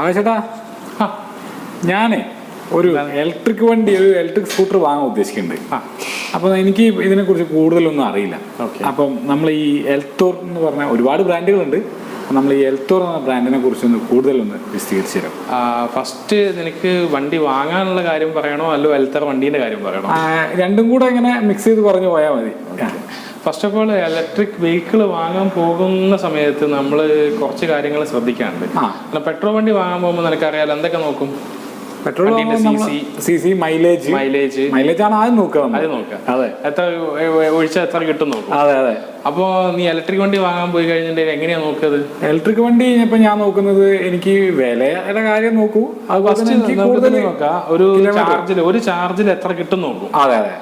ആകാശേട്ടാ ആ, ഞാനേ ഒരു ഇലക്ട്രിക് വണ്ടി ഒരു ഇലക്ട്രിക് സ്കൂട്ടർ വാങ്ങാൻ ഉദ്ദേശിക്കുന്നുണ്ട്. അപ്പം എനിക്ക് ഇതിനെക്കുറിച്ച് കൂടുതലൊന്നും അറിയില്ല. അപ്പം നമ്മൾ ഈ എൽത്തോർ എന്ന് പറഞ്ഞ ഒരുപാട് ബ്രാൻഡുകളുണ്ട്. നമ്മൾ ഈ എൽത്തോർ എന്ന ബ്രാൻഡിനെ കുറിച്ചൊന്ന് കൂടുതലൊന്ന് വിശദീകരിച്ചു തരാം ഫസ്റ്റ് നിനക്ക് വണ്ടി വാങ്ങാനുള്ള കാര്യം പറയണോ? അല്ലോ എൽത്തോർ വണ്ടീന്റെ കാര്യം പറയണോ? രണ്ടും കൂടെ ഇങ്ങനെ മിക്സ് ചെയ്ത് പറഞ്ഞു പോയാൽ മതി. First of all electric vehicle വാങ്ങാൻ പോകുന്ന സമയത്ത് നമ്മൾ കുറച്ച് കാര്യങ്ങൾ ശ്രദ്ധിക്കാനുണ്ട് ആ. കാരണം പെട്രോൾ വണ്ടി വാങ്ങാൻ പോകുമ്പോൾ നിനക്കറിയാലോ എന്തൊക്കെ നോക്കും? Petrol C C mileage mileage mileage ആണ് ആദ്യം നോക്കുക നമ്മൾ അത്. എത്ര ഒഴിച്ചാൽ എത്ര കിട്ടും നോക്കും അതെ അതെ. അപ്പോൾ നീ ഇലക്ട്രിക് വണ്ടി വാങ്ങാൻ പോയി കഴിഞ്ഞിട്ടുണ്ടെങ്കിൽ എങ്ങനെയാ നോക്കിയത് ഇലക്ട്രിക് വണ്ടി ഇപ്പൊ ഞാൻ നോക്കുന്നത് എനിക്ക് വിലയുടെ കാര്യം നോക്കൂ. ഫസ്റ്റ് കൂടുതൽ നോക്കാം. ഒരു ചാർജിൽ ഒരു ചാർജിൽ എത്ര കിട്ടും നോക്കും. അതെ അതെ.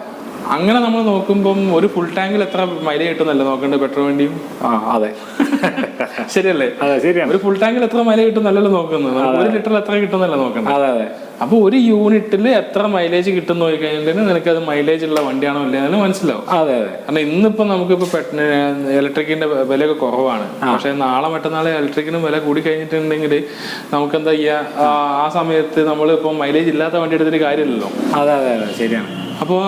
അങ്ങനെ നമ്മൾ നോക്കുമ്പം ഒരു ഫുൾ ടാങ്കിൽ എത്ര മൈലേജ് കിട്ടുന്നല്ലേ? നോക്കേണ്ടത് പെട്രോൾ വണ്ടിയും? ആ അതെ. ശരിയല്ലേ? അതെ ശരിയാണ്. ഒരു ഫുൾ ടാങ്കിൽ എത്ര മൈലേജ് കിട്ടുന്നല്ലോ നോക്കുന്നത്? ഒരു ലിറ്ററിൽ എത്ര കിട്ടുന്നല്ലോ നോക്കണ്ടത് അതെ അതെ. അപ്പൊ ഒരു യൂണിറ്റിൽ എത്ര മൈലേജ് കിട്ടുന്ന നോക്കി കഴിഞ്ഞിട്ടുണ്ടെങ്കിൽ നിനക്ക് അത് മൈലേജ് ഉള്ള വണ്ടിയാണോ ഇല്ലയെന്ന് മനസ്സിലാവും. അതെ അതെ. കാരണം ഇന്നിപ്പോ നമുക്കിപ്പോ ഇലക്ട്രിക്കിന്റെ വിലയൊക്കെ കുറവാണ്. പക്ഷെ നാളെ മറ്റന്നാളെ ഇലക്ട്രിക്കിന് വില കൂടി കഴിഞ്ഞിട്ടുണ്ടെങ്കിൽ നമുക്ക് എന്താ ചെയ്യാ? ആ, ആ സമയത്ത് നമ്മൾ ഇപ്പൊ മൈലേജ് ഇല്ലാത്ത വണ്ടി എടുത്തിട്ട് കാര്യമില്ലല്ലോ. അതെ അതെ അതെ. ശരിയാണ്. അപ്പോൾ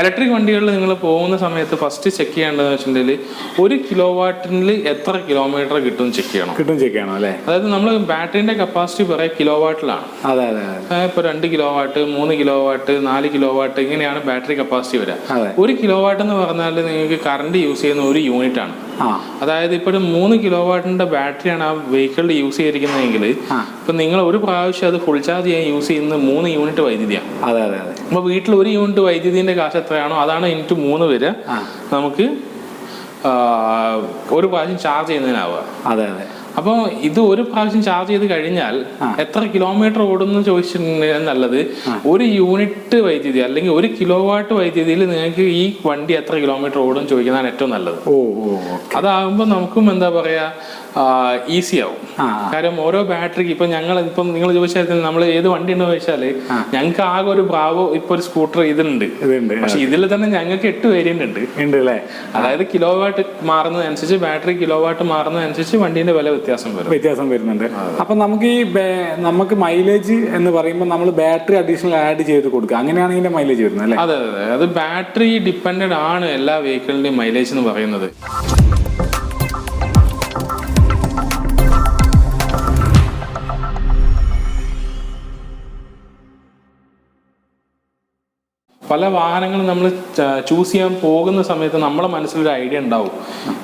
ഇലക്ട്രിക് വണ്ടികളിൽ നിങ്ങൾ പോകുന്ന സമയത്ത് ഫസ്റ്റ് ചെക്ക് ചെയ്യേണ്ടതെന്ന് വെച്ചിട്ടുണ്ടെങ്കിൽ ഒരു കിലോ വാട്ടിൽ എത്ര കിലോമീറ്റർ കിട്ടും ചെക്ക് ചെയ്യണം? കിട്ടും ചെക്ക് ചെയ്യണം അല്ലേ? അതായത് നമ്മൾ ബാറ്ററിന്റെ കപ്പാസിറ്റി പറയാം കിലോ വാട്ടിലാണ് അതെ അതെ ഇപ്പോൾ രണ്ട് കിലോ വാട്ട് മൂന്ന് കിലോ വാട്ട് നാല് കിലോ വാട്ട് ഇങ്ങനെയാണ് ബാറ്ററി കപ്പാസിറ്റി വരിക ഒരു കിലോ വാട്ട് എന്ന് പറഞ്ഞാൽ നിങ്ങൾക്ക് കറണ്ട് യൂസ് ചെയ്യുന്ന ഒരു യൂണിറ്റ് ആണ്. അതായത് ഇപ്പോഴും മൂന്ന് കിലോ വാട്ടിന്റെ ബാറ്ററിയാണ് ആ വെഹിക്കിളിൽ യൂസ് ചെയ്തിരിക്കുന്നതെങ്കിൽ. ഇപ്പൊ നിങ്ങൾ ഒരു പ്രാവശ്യം അത് ഫുൾ ചാർജ് ചെയ്യാൻ യൂസ് ചെയ്യുന്ന മൂന്ന് യൂണിറ്റ് വൈദ്യുതിയാണ് അതെ അതെ അതെ. അപ്പോൾ വീട്ടിൽ ഒരു യൂണിറ്റ് വൈദ്യുതിന്റെ കാശ് എത്രയാണോ അതാണ് ഇന്റു മൂന്ന് പേര് നമുക്ക് ഒരു പ്രാവശ്യം ചാർജ് ചെയ്യുന്നതിനാവുക. അതെ അതെ. അപ്പോൾ ഇത് ഒരു പ്രാവശ്യം ചാർജ് ചെയ്ത് കഴിഞ്ഞാൽ എത്ര കിലോമീറ്റർ ഓടുന്നു ചോദിച്ചിട്ടുണ്ടെങ്കിൽ നല്ലത്. ഒരു യൂണിറ്റ് വൈദ്യുതി അല്ലെങ്കിൽ ഒരു കിലോ വാട്ട് വൈദ്യുതിയിൽ നിങ്ങൾക്ക് ഈ വണ്ടി എത്ര കിലോമീറ്റർ ഓടും ചോദിക്കുന്നതാണ് ഏറ്റവും നല്ലത്. അതാകുമ്പോൾ നമുക്കും എന്താ പറയാ ഈസി ആവും. കാരണം കാര്യം ഓരോ ബാറ്ററിക്ക് ഇപ്പൊ ഞങ്ങൾ ഇപ്പം നിങ്ങൾ ചോദിച്ചാൽ നമ്മൾ ഏത് വണ്ടി ഉണ്ടെന്ന് ചോദിച്ചാൽ ഞങ്ങൾക്ക് ആകെ ഒരു ബ്രാവോ ഇപ്പൊ ഒരു സ്കൂട്ടർ ഇതുണ്ട് പക്ഷെ ഇതിൽ തന്നെ ഞങ്ങൾക്ക് എട്ട് വേരിയന്റ് ഉണ്ട്. അതായത് കിലോ വാട്ട് മാറുന്നതനുസരിച്ച് ബാറ്ററി കിലോ വാട്ട് മാറുന്നതനുസരിച്ച് വണ്ടീന്റെ വില വ്യത്യാസം വരും. വ്യത്യാസം വരുന്നുണ്ട്. അപ്പൊ നമുക്ക് ഈ നമുക്ക് മൈലേജ് എന്ന് പറയുമ്പോൾ നമ്മൾ ബാറ്ററി അഡീഷണൽ ആഡ് ചെയ്ത് കൊടുക്കുക. അങ്ങനെയാണ് ഇതിന്റെ മൈലേജ് വരുന്നത് അല്ലേ? അതെ അതെ അത്. ബാറ്ററി ഡിപ്പെൻഡഡ് ആണ് എല്ലാ വെഹിക്കിളിന്റെയും മൈലേജ് എന്ന് പറയുന്നത്. പല വാഹനങ്ങളും നമ്മൾ ചൂസ് ചെയ്യാൻ പോകുന്ന സമയത്ത് നമ്മളെ മനസ്സിലൊരു ഐഡിയ ഉണ്ടാവും.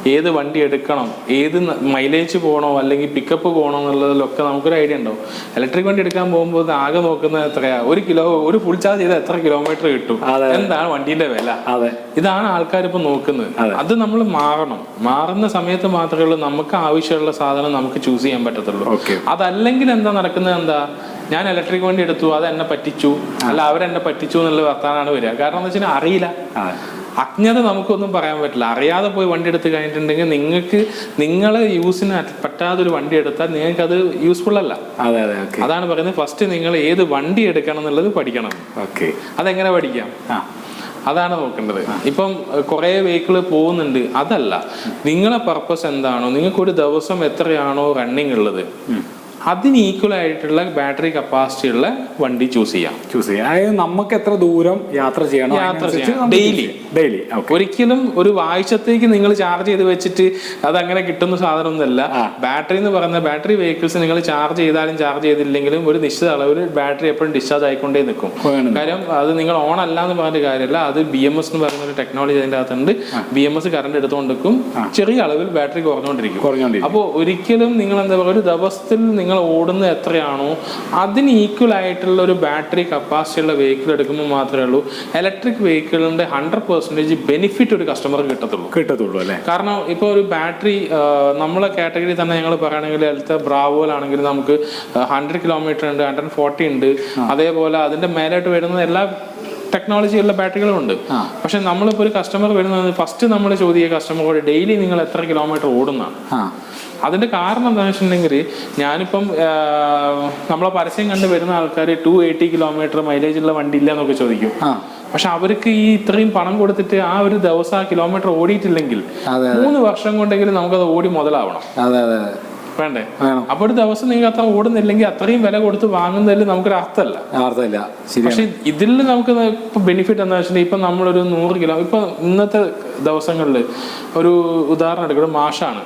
ഏത് വണ്ടി എടുക്കണം ഏത് മൈലേജ് പോകണോ അല്ലെങ്കിൽ പിക്കപ്പ് പോകണോ എന്നുള്ളതിലൊക്കെ നമുക്കൊരു ഐഡിയ ഉണ്ടാവും. ഇലക്ട്രിക് വണ്ടി എടുക്കാൻ പോകുമ്പോൾ ആകെ നോക്കുന്നത് എത്രയാ? ഒരു കിലോ ഒരു ഫുൾ ചാർജ് ചെയ്താൽ എത്ര കിലോമീറ്റർ കിട്ടും? എന്താണ് വണ്ടീന്റെ വില? അതെ. ഇതാണ് ആൾക്കാർ ഇപ്പൊ നോക്കുന്നത്. അതെ. നമ്മൾ മാറണം. മാറുന്ന സമയത്ത് മാത്രമേ ഉള്ളൂ. നമുക്ക് ആവശ്യമുള്ള സാധനം നമുക്ക് ചൂസ് ചെയ്യാൻ പറ്റത്തുള്ളൂ. അതല്ലെങ്കിൽ എന്താ നടക്കുന്നത് എന്താ? ഞാൻ ഇലക്ട്രിക് വണ്ടി എടുത്തു അത് എന്നെ പറ്റിച്ചു അല്ല അവരെന്നെ പറ്റിച്ചു എന്നുള്ള വർത്താനാണ് വരിക. കാരണം എന്ന് വെച്ചാൽ അറിയില്ല. അജ്ഞത നമുക്കൊന്നും പറയാൻ പറ്റില്ല. അറിയാതെ പോയി വണ്ടി എടുത്ത് കഴിഞ്ഞിട്ടുണ്ടെങ്കിൽ നിങ്ങൾക്ക് നിങ്ങളെ യൂസിന് പറ്റാത്തൊരു വണ്ടി എടുത്താൽ നിങ്ങൾക്ക് അത് യൂസ്ഫുൾ അല്ല. അതെ അതെ അതാണ് പറയുന്നത്. ഫസ്റ്റ് നിങ്ങൾ ഏത് വണ്ടി എടുക്കണം എന്നുള്ളത് പഠിക്കണം. ഓക്കെ. അതെങ്ങനെ പഠിക്കാം? അതാണ് നോക്കേണ്ടത്. ഇപ്പം കുറെ വെഹിക്കിൾ പോകുന്നുണ്ട്. അതല്ല. നിങ്ങളെ പർപ്പസ് എന്താണോ നിങ്ങൾക്ക് ഒരു ദിവസം എത്രയാണോ റണ്ണിങ് ഉള്ളത്? അതിന് ഈക്വൽ ആയിട്ടുള്ള ബാറ്ററി കപ്പാസിറ്റി ഉള്ള വണ്ടി ചൂസ് ചെയ്യാം. ചൂസ് ചെയ്യാം. അതായത് നമുക്ക് എത്ര ദൂരം യാത്ര ചെയ്യണം യാത്ര ചെയ്യണം. ഡെയിലി ഡെയിലി ഒരിക്കലും ഒരു ആഴ്ചത്തേക്ക് നിങ്ങൾ ചാർജ് ചെയ്ത് വെച്ചിട്ട് അത് അങ്ങനെ കിട്ടുന്ന സാധനമൊന്നുമല്ല. ബാറ്ററി എന്ന് പറയുന്ന ബാറ്ററി വെഹിക്കിൾസ് നിങ്ങൾ ചാർജ് ചെയ്താലും ചാർജ് ചെയ്തില്ലെങ്കിലും ഒരു നിശ്ചിത അളവിൽ ബാറ്ററി എപ്പോഴും ഡിസ്ചാർജ് ആയിക്കൊണ്ടേ നിൽക്കും. കാര്യം അത് നിങ്ങൾ ഓൺ അല്ല എന്ന് പറഞ്ഞ കാര്യമല്ല. അത് ബി എം എസ് എന്ന് പറയുന്ന ഒരു ടെക്നോളജി അതിന്റെ അകത്തുണ്ട്. ബി എം എസ് കറണ്ട് എടുത്തുകൊണ്ടിരിക്കും. ചെറിയ അളവിൽ ബാറ്ററി കുറഞ്ഞുകൊണ്ടിരിക്കും. അപ്പോൾ ഒരിക്കലും നിങ്ങൾ എന്താ പറയുക ഒരു ദിവസത്തിൽ നിങ്ങൾ ഓടുന്നത് എത്രയാണോ അതിന് ഈക്വൽ ആയിട്ടുള്ള ഒരു ബാറ്ററി കപ്പാസിറ്റി ഉള്ള വെഹിക്കിൾ എടുക്കുമ്പോൾ മാത്രമേ ഉള്ളൂ. ഇലക്ട്രിക് വെഹിക്കിളിന്റെ ഹൺഡ്രഡ് പെർസെന്റേജ് ബെനിഫിറ്റ് ഒരു കസ്റ്റമർക്ക് കിട്ടത്തുള്ളൂ. കിട്ടത്തുള്ളൂ അല്ലേ? കാരണം ഇപ്പോൾ ഒരു ബാറ്ററി നമ്മളെ കാറ്റഗറി തന്നെ ഞങ്ങൾ പറയുകയാണെങ്കിൽ അടുത്ത ബ്രാവോയിലാണെങ്കിൽ നമുക്ക് ഹൺഡ്രഡ് കിലോമീറ്റർ ഉണ്ട് ഹൺഡ്രഡ് ഫോർട്ടി ഉണ്ട്. അതേപോലെ അതിന്റെ മേലോട്ട് വരുന്ന എല്ലാ ടെക്നോളജിയുള്ള ബാറ്ററികളും ഉണ്ട്. പക്ഷെ പക്ഷെ നമ്മളിപ്പോൾ ഒരു കസ്റ്റമർ വരുന്നത് ഫസ്റ്റ് നമ്മൾ ചോദിക്കുക കസ്റ്റമറോട് ഡെയിലി നിങ്ങൾ എത്ര കിലോമീറ്റർ ഓടുന്നതാണ്? ആ അതിന്റെ കാരണം എന്താണെന്ന് വെച്ചിട്ടുണ്ടെങ്കിൽ ഞാനിപ്പം നമ്മളെ പരസ്യം കണ്ട് വരുന്ന ആൾക്കാർ ടു എയ്റ്റി കിലോമീറ്റർ മൈലേജ് ഉള്ള വണ്ടി ഇല്ല എന്നൊക്കെ ചോദിക്കും പക്ഷെ അവർക്ക് ഈ ഇത്രയും പണം കൊടുത്തിട്ട് ആ ഒരു ദിവസം ആ കിലോമീറ്റർ ഓടിയിട്ടില്ലെങ്കിൽ മൂന്ന് വർഷം കൊണ്ടെങ്കിലും നമുക്കത് ഓടി മുതലാവണം. അതെ അതെ. വേണ്ടേ? വേണം. അപ്പോൾ ഒരു ദിവസം നിങ്ങൾ അത്ര ഓടുന്നില്ലെങ്കിൽ അത്രയും വില കൊടുത്ത് വാങ്ങുന്നതിൽ നമുക്കൊരു അർത്ഥമല്ല. അർത്ഥമില്ല പക്ഷെ ഇതിൽ നമുക്ക് ഇപ്പൊ ബെനിഫിറ്റ് എന്താ വെച്ചിട്ടുണ്ടെങ്കിൽ ഇപ്പൊ നമ്മളൊരു നൂറ് കിലോ ഇപ്പൊ ഇന്നത്തെ ദിവസങ്ങളിൽ ഒരു ഉദാഹരണം എടുക്കുന്നത് മാഷാണ്.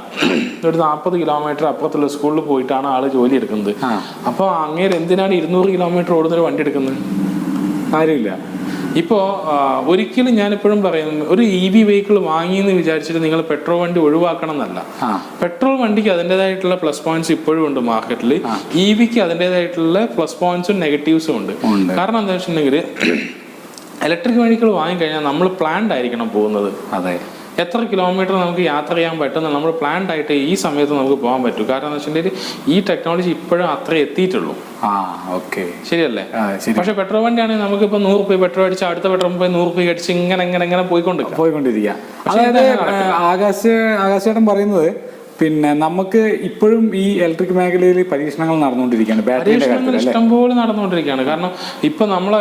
ഒരു നാൽപ്പത് കിലോമീറ്റർ അപ്പുറത്തുള്ള സ്കൂളിൽ പോയിട്ടാണ് ആൾ ജോലി എടുക്കുന്നത്. അപ്പൊ അങ്ങേര് എന്തിനാണ് ഇരുന്നൂറ് കിലോമീറ്റർ ഓടുന്നൊരു വണ്ടി എടുക്കുന്നത്? കാര്യമില്ല ഇപ്പോൾ ഒരിക്കലും ഞാനിപ്പോഴും പറയുന്നു ഒരു ഇ വി വെഹിക്കിൾ വാങ്ങിയെന്ന് വിചാരിച്ചിട്ട് നിങ്ങൾ പെട്രോൾ വണ്ടി ഒഴിവാക്കണം എന്നല്ല പെട്രോൾ വണ്ടിക്ക് അതിന്റെതായിട്ടുള്ള പ്ലസ് പോയിന്റ്സ് ഇപ്പോഴും ഉണ്ട് മാർക്കറ്റിൽ ഇ വിക്ക് അതിന്റെതായിട്ടുള്ള പ്ലസ് പോയിന്റ്സും നെഗറ്റീവ്സും ഉണ്ട്. ഉണ്ട്. കാരണം എന്താ വെച്ചിട്ടുണ്ടെങ്കിൽ ഇലക്ട്രിക് വെഹിക്കിൾ വാങ്ങിക്കഴിഞ്ഞാൽ നമ്മൾ പ്ലാൻഡ് ആയിരിക്കണം പോകുന്നത്. അതെ. എത്ര കിലോമീറ്റർ നമുക്ക് യാത്ര ചെയ്യാൻ പറ്റുന്ന നമ്മൾ പ്ലാൻഡ് ആയിട്ട് ഈ സമയത്ത് നമുക്ക് പോകാൻ പറ്റും. കാരണം എന്ന് വെച്ചിട്ടുണ്ടെങ്കിൽ ഈ ടെക്നോളജി ഇപ്പോഴും അത്ര എത്തിയിട്ടുള്ളൂ. ആ ഓക്കെ ശരിയല്ലേ? പക്ഷെ പെട്രോൾ വണ്ടിയാണെങ്കിൽ ഇപ്പൊ നൂറ് രൂപ പെട്രോൾ അടിച്ച് അടുത്ത പെട്രോൾ പോയി നൂറ് രൂപ അടിച്ച് ഇങ്ങനെ ഇങ്ങനെ ഇങ്ങനെ പോയിക്കൊണ്ടിരിക്കാം. പോയിക്കൊണ്ടിരിക്കുക. അതായത് ആകാശ ആകാശേട്ടൻ പറയുന്നത് പിന്നെ നമുക്ക് ഇപ്പോഴും ഈ ഇലക്ട്രിക് മേഖലയിൽ പരീക്ഷണങ്ങൾ നടന്നുകൊണ്ടിരിക്കുകയാണ് ബാറ്ററിയുടെ പരീക്ഷണങ്ങൾ കാര്യത്തിൽ ഇഷ്ടംപോലെ നടന്നുകൊണ്ടിരിക്കുകയാണ്. കാരണം ഇപ്പൊ നമ്മളെ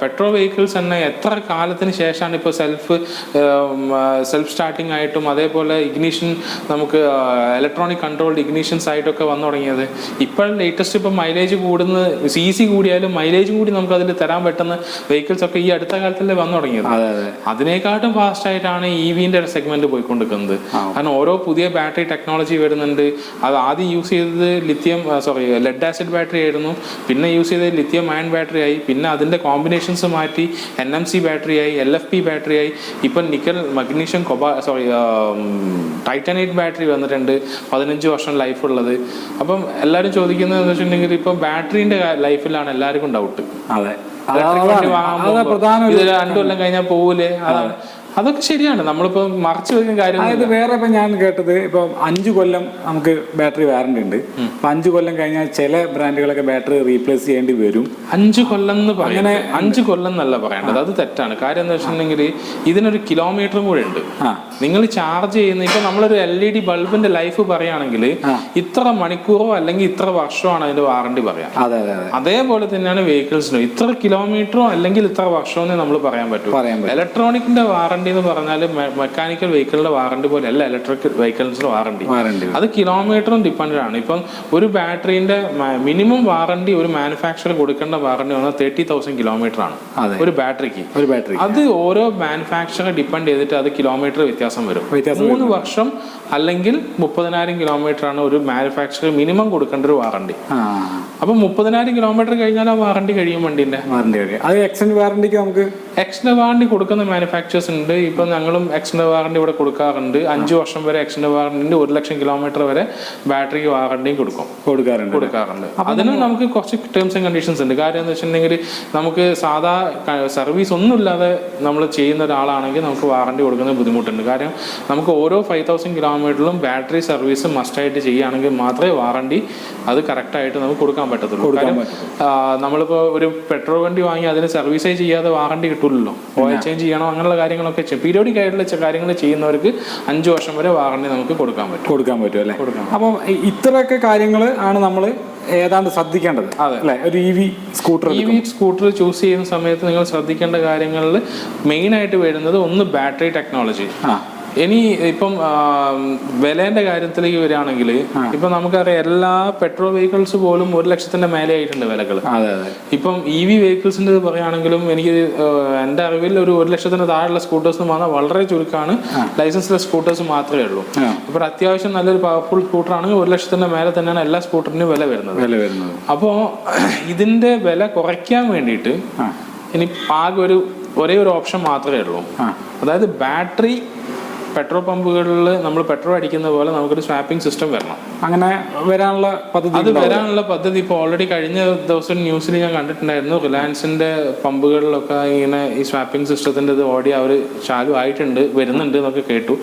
പെട്രോൾ വെഹിക്കിൾസ് തന്നെ എത്ര കാലത്തിന് ശേഷമാണ് ഇപ്പോൾ സെൽഫ് സെൽഫ് സ്റ്റാർട്ടിംഗ് ആയിട്ടും അതേപോലെ ഇഗ്നീഷൻ നമുക്ക് ഇലക്ട്രോണിക് കൺട്രോൾഡ് ഇഗ്നീഷൻസ് ആയിട്ടൊക്കെ വന്നു തുടങ്ങിയത്. ഇപ്പോൾ ലേറ്റസ്റ്റ് ഇപ്പം മൈലേജ് കൂടുന്ന സി സി കൂടിയാലും മൈലേജ് കൂടി നമുക്ക് അതിൽ തരാൻ പറ്റുന്ന വെഹിക്കിൾസ് ഒക്കെ ഈ അടുത്ത കാലത്തല്ലേ വന്നു തുടങ്ങിയത്. അതെ അതെ. അതിനേക്കാട്ടും ഫാസ്റ്റ് ആയിട്ടാണ് ഇ വിന്റെ സെഗ്മെന്റ് പോയിക്കൊണ്ടിരിക്കുന്നത്. കാരണം ഓരോ പുതിയ ബാറ്ററി ടെക്നോളജി വരുന്നുണ്ട്. അത് ആദ്യം യൂസ് ചെയ്തത് lithium sorry lead acid battery ആയിരുന്നു. പിന്നെ യൂസ് ചെയ്തത് ലിത്യം അയൺ ബാറ്ററി ആയി. പിന്നെ അതിന്റെ കോമ്പിനേഷൻസ് മാറ്റി എൻ എം സി ബാറ്ററി ആയി എൽ എഫ് പി ബാറ്ററി ആയി. ഇപ്പം നിക്കൽ മഗ്നീഷ്യം കൊബാ സോറി ടൈറ്റാനൈറ്റ് ബാറ്ററി വന്നിട്ടുണ്ട്. പതിനഞ്ച് വർഷം ലൈഫ് ഉള്ളത്. അപ്പം എല്ലാവരും ചോദിക്കുന്നത് എന്ന് വെച്ചിട്ടുണ്ടെങ്കിൽ ഇപ്പം ബാറ്ററിന്റെ ലൈഫിലാണ് എല്ലാവർക്കും ഡൗട്ട് അതെ. വാങ്ങാൻ രണ്ടു കൊല്ലം കഴിഞ്ഞാൽ പോകൂലേ അതാണ്. അതൊക്കെ ശരിയാണ്. നമ്മളിപ്പോ മറച്ചു വെക്കുന്ന കാര്യം അതായത് വേറെ ഇപ്പൊ ഞാൻ കേട്ടത് ഇപ്പൊ അഞ്ചു കൊല്ലം നമുക്ക് ബാറ്ററി വാറണ്ടി ഉണ്ട്. അപ്പൊ അഞ്ചു കൊല്ലം കഴിഞ്ഞാൽ ചില ബ്രാൻഡുകളൊക്കെ ബാറ്ററി റീപ്ലേസ് ചെയ്യേണ്ടി വരും. അഞ്ചു കൊല്ലം എന്ന് പറയുന്നത് അഞ്ചു കൊല്ലം എന്നല്ല പറയേണ്ടത്. അത് തെറ്റാണ്. കാര്യം എന്താ വെച്ചിട്ടുണ്ടെങ്കിൽ ഇതിനൊരു കിലോമീറ്ററും കൂടെ ഉണ്ട്. നിങ്ങൾ ചാർജ് ചെയ്യുന്ന ഇപ്പൊ നമ്മളൊരു എൽ ഇ ഡി ബൾബിന്റെ ലൈഫ് പറയുകയാണെങ്കിൽ ഇത്ര മണിക്കൂറോ അല്ലെങ്കിൽ ഇത്ര വർഷമോ ആണ് അതിന്റെ വാറണ്ടി പറയാം. അതെ അതെ അതെ. അതേപോലെ തന്നെയാണ് വെഹിക്കിൾസിനും ഇത്ര കിലോമീറ്ററോ അല്ലെങ്കിൽ ഇത്ര വർഷമെന്നേ നമ്മൾ പറയാൻ പറ്റും. ഇലക്ട്രോണിക്കിന്റെ വാറണ്ടി എന്ന് പറഞ്ഞാൽ മെക്കാനിക്കൽ വെഹിക്കിളിന്റെ വാറണ്ടി പോലെ അല്ല ഇലക്ട്രിക് വെഹിക്കിൾസിന്റെ വാറണ്ടി വാറണ്ടി അത് കിലോമീറ്ററും ഡിപ്പെൻഡ് ആണ്. ഇപ്പം ഒരു ബാറ്ററിന്റെ മിനിമം വാറണ്ടി ഒരു മാനുഫാക്ചർ കൊടുക്കേണ്ട വാറണ്ടി പറഞ്ഞാൽ തേർട്ടി തൗസൻഡ് കിലോമീറ്റർ ആണ്. ഒരു ബാറ്ററിക്ക് ഒരു ബാറ്ററി അത് ഓരോ മാനുഫാക്ചറെ ഡിപ്പെൻഡ് ചെയ്തിട്ട് അത് കിലോമീറ്റർ വ്യത്യാസം വരും. മൂന്ന് വർഷം അല്ലെങ്കിൽ മുപ്പതിനായിരം കിലോമീറ്റർ ആണ് ഒരു മാനുഫാക്ചർ മിനിമം കൊടുക്കേണ്ട ഒരു വാറണ്ടി. അപ്പൊ മുപ്പതിനായിരം കിലോമീറ്റർ കഴിഞ്ഞാൽ ആ വാറണ്ടി കഴിയും വണ്ടിന്റെ. വാറണ്ടി അത് എക്സ്റ്റൻഡ് വാറണ്ടിക്ക് നമുക്ക് എക്സ്റ്റൻഡ് വാറണ്ടി കൊടുക്കുന്ന മാനുഫാക്ചേഴ്സ് ഉണ്ട്. ഇപ്പൊ ഞങ്ങളും എക്സ്റ്റൻഡ് വാറണ്ടി ഇവിടെ കൊടുക്കാറുണ്ട്. അഞ്ചു വർഷം വരെ എക്സ്റ്റൻഡ് വാറണ്ടിന്റെ ഒരു ലക്ഷം കിലോമീറ്റർ വരെ ബാറ്ററി വാറണ്ടിയും കൊടുക്കും. കൊടുക്കാറുണ്ട്. കൊടുക്കാറുണ്ട്. അതിന് നമുക്ക് കുറച്ച് ടേംസ് ആൻഡ് കണ്ടീഷൻസ് ഉണ്ട്. കാര്യം എന്ന് വെച്ചിട്ടുണ്ടെങ്കിൽ നമുക്ക് സാധാ സർവീസ് ഒന്നും ഇല്ലാതെ നമ്മൾ ചെയ്യുന്ന ഒരാളാണെങ്കിൽ നമുക്ക് വാറണ്ടി കൊടുക്കുന്ന ബുദ്ധിമുട്ടുണ്ട്. കാര്യം നമുക്ക് ഓരോ ഫൈവ് തൗസൻഡ് കിലോമീറ്ററിലും ബാറ്ററി സർവീസ് മസ്റ്റായിട്ട് ചെയ്യുകയാണെങ്കിൽ മാത്രമേ വാറണ്ടി അത് കറക്റ്റായിട്ട് നമുക്ക് കൊടുക്കാൻ പറ്റത്തുള്ളൂ. കാരണം കാര്യം നമ്മളിപ്പോൾ ഒരു പെട്രോൾ വണ്ടി വാങ്ങി അതിന് സർവീസേ ചെയ്യാതെ വാറണ്ടി കിട്ടില്ലല്ലോ ഓയിൽ ചേഞ്ച് ചെയ്യണം അങ്ങനെയുള്ള കാര്യങ്ങളൊക്കെ പീരിയോഡിക് ആയിട്ടുള്ള കാര്യങ്ങൾ ചെയ്യുന്നവർക്ക് അഞ്ച് വർഷം വരെ വാറണ്ടി നമുക്ക് കൊടുക്കാൻ പറ്റും. കൊടുക്കാൻ പറ്റും അല്ലേ? കൊടുക്കാം. അപ്പം ഇത്രയൊക്കെ കാര്യങ്ങൾ ആണ് നമ്മൾ ഏതാണ്ട് ശ്രദ്ധിക്കേണ്ടത് അതെ. അല്ലെ? ഒരു E V scooter E V scooter choose ചെയ്യുന്ന സമയത്ത് നിങ്ങൾ ശ്രദ്ധിക്കേണ്ട കാര്യങ്ങളിൽ മെയിൻ ആയിട്ട് വരുന്നത് ഒന്ന് ബാറ്ററി ടെക്നോളജി. ആ. ഇനി ഇപ്പം വിലേന്റെ കാര്യത്തിലേക്ക് വരികയാണെങ്കിൽ ഇപ്പൊ നമുക്കറിയാം എല്ലാ പെട്രോൾ വെഹിക്കിൾസ് പോലും ഒരു ലക്ഷത്തിന്റെ മേലെ ആയിട്ടുണ്ട് വിലകൾ. ഇപ്പം ഇ വി വെഹിക്കിൾസിന്റെ പറയുകയാണെങ്കിലും എനിക്ക് എന്റെ അറിവിൽ ഒരു ഒരു ലക്ഷത്തിന് താഴെയുള്ള സ്കൂട്ടേഴ്സ് വന്നാൽ വളരെ ചുരുക്കമാണ്. ലൈസൻസിലെ സ്കൂട്ടേഴ്സ് മാത്രമേ ഉള്ളൂ. അപ്പോൾ അത്യാവശ്യം നല്ലൊരു പവർഫുൾ സ്കൂട്ടർ ആണെങ്കിൽ ഒരു ലക്ഷത്തിന്റെ മേലെ തന്നെയാണ് എല്ലാ സ്കൂട്ടറിനും വില വരുന്നത്. വില വരുന്നത്. അപ്പോൾ ഇതിന്റെ വില കുറയ്ക്കാൻ വേണ്ടിയിട്ട് ഇനി ആകെ ഒരു ഒരേ ഒരു ഓപ്ഷൻ മാത്രമേ ഉള്ളൂ. അതായത് ബാറ്ററി പെട്രോൾ പമ്പുകളിൽ നമ്മൾ പെട്രോൾ അടിക്കുന്ന പോലെ നമുക്കൊരു സ്വാപ്പിംഗ് സിസ്റ്റം വരണം. അങ്ങനെ വരാനുള്ള പദ്ധതി അത് വരാനുള്ള പദ്ധതി ഇപ്പോൾ ഓൾറെഡി കഴിഞ്ഞ ദിവസം ന്യൂസിൽ ഞാൻ കണ്ടിട്ടുണ്ടായിരുന്നു. റിലയൻസിന്റെ പമ്പുകളിലൊക്കെ ഇങ്ങനെ ഈ സ്വാപ്പിംഗ് സിസ്റ്റത്തിന്റെ ഇത് ഓടി അവർ ചാലു ആയിട്ടുണ്ട് വരുന്നുണ്ട് എന്നൊക്കെ കേട്ടു.